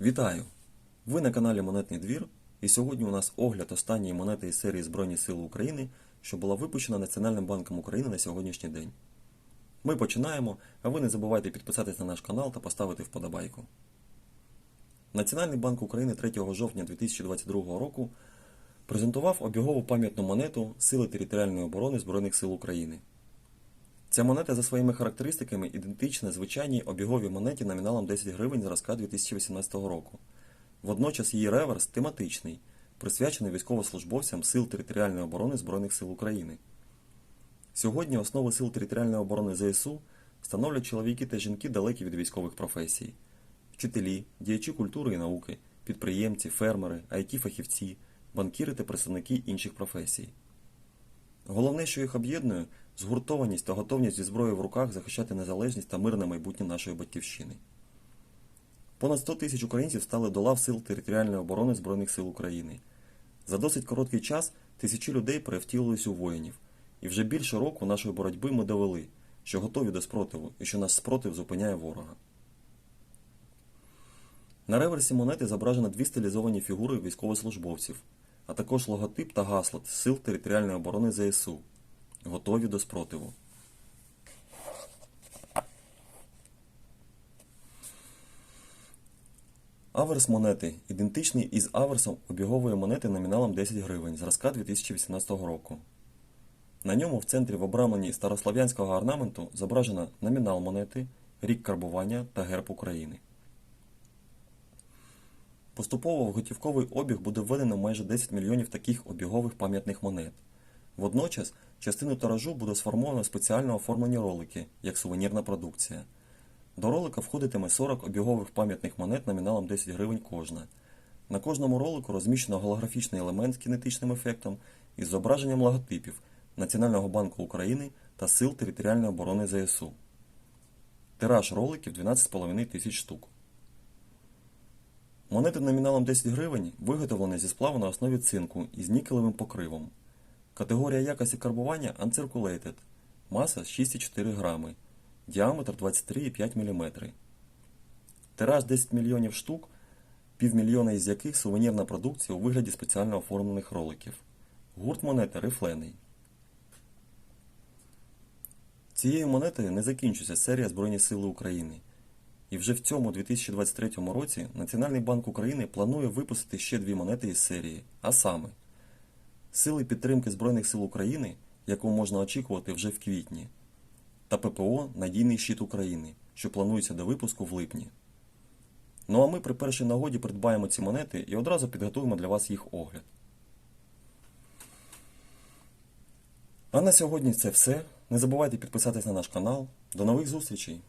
Вітаю! Ви на каналі Монетний двір, і сьогодні у нас огляд останньої монети із серії Збройні Сили України, що була випущена Національним банком України на сьогоднішній день. Ми починаємо, а ви не забувайте підписатись на наш канал та поставити вподобайку. Національний банк України 3 жовтня 2022 року презентував обігову пам'ятну монету Сили територіальної оборони Збройних сил України. Ця монета за своїми характеристиками ідентична звичайній обіговій монеті номіналом 10 гривень зразка 2018 року. Водночас її реверс тематичний, присвячений військовослужбовцям Сил територіальної оборони Збройних сил України. Сьогодні основи Сил територіальної оборони ЗСУ становлять чоловіки та жінки далекі від військових професій. Вчителі, діячі культури і науки, підприємці, фермери, IT-фахівці, банкіри та представники інших професій. Головне, що їх об'єднує, згуртованість та готовність зі зброєю в руках захищати незалежність та мирне майбутнє нашої батьківщини. Понад 100 тисяч українців стали до лав Сил територіальної оборони Збройних сил України. За досить короткий час тисячі людей перевтілились у воїнів, і вже більше року нашої боротьби ми довели, що готові до спротиву і що наш спротив зупиняє ворога. На реверсі монети зображено дві стилізовані фігури військовослужбовців, а також логотип та гасло Сил територіальної оборони ЗСУ. Готові до спротиву. Аверс монети ідентичний із аверсом обігової монети номіналом 10 гривень зразка 2018 року. На ньому в центрі в обрамленні старослов'янського орнаменту зображено номінал монети, рік карбування та герб України. Поступово в готівковий обіг буде введено майже 10 мільйонів таких обігових пам'ятних монет. Водночас частину тиражу буде сформовано спеціально оформлені ролики, як сувенірна продукція. До ролика входитиме 40 обігових пам'ятних монет номіналом 10 гривень кожна. На кожному ролику розміщено голографічний елемент з кінетичним ефектом із зображенням логотипів Національного банку України та Сил територіальної оборони ЗСУ. Тираж роликів 12,5 тисяч штук. Монети номіналом 10 гривень виготовлені зі сплаву на основі цинку із нікелевим покривом. Категорія якості карбування Uncirculated. Маса 6,4 грами. Діаметр 23,5 мм. Тираж 10 мільйонів штук, півмільйона із яких сувенірна продукція у вигляді спеціально оформлених роликів. Гурт монети рифлений. Цією монетою не закінчується серія Збройні Сили України. І вже в цьому 2023 році Національний банк України планує випустити ще дві монети із серії, а саме Сили підтримки Збройних сил України, яку можна очікувати вже в квітні, та ППО Надійний щит України, що планується до випуску в липні. Ну а ми при першій нагоді придбаємо ці монети і одразу підготуємо для вас їх огляд. А на сьогодні це все. Не забувайте підписатись на наш канал. До нових зустрічей!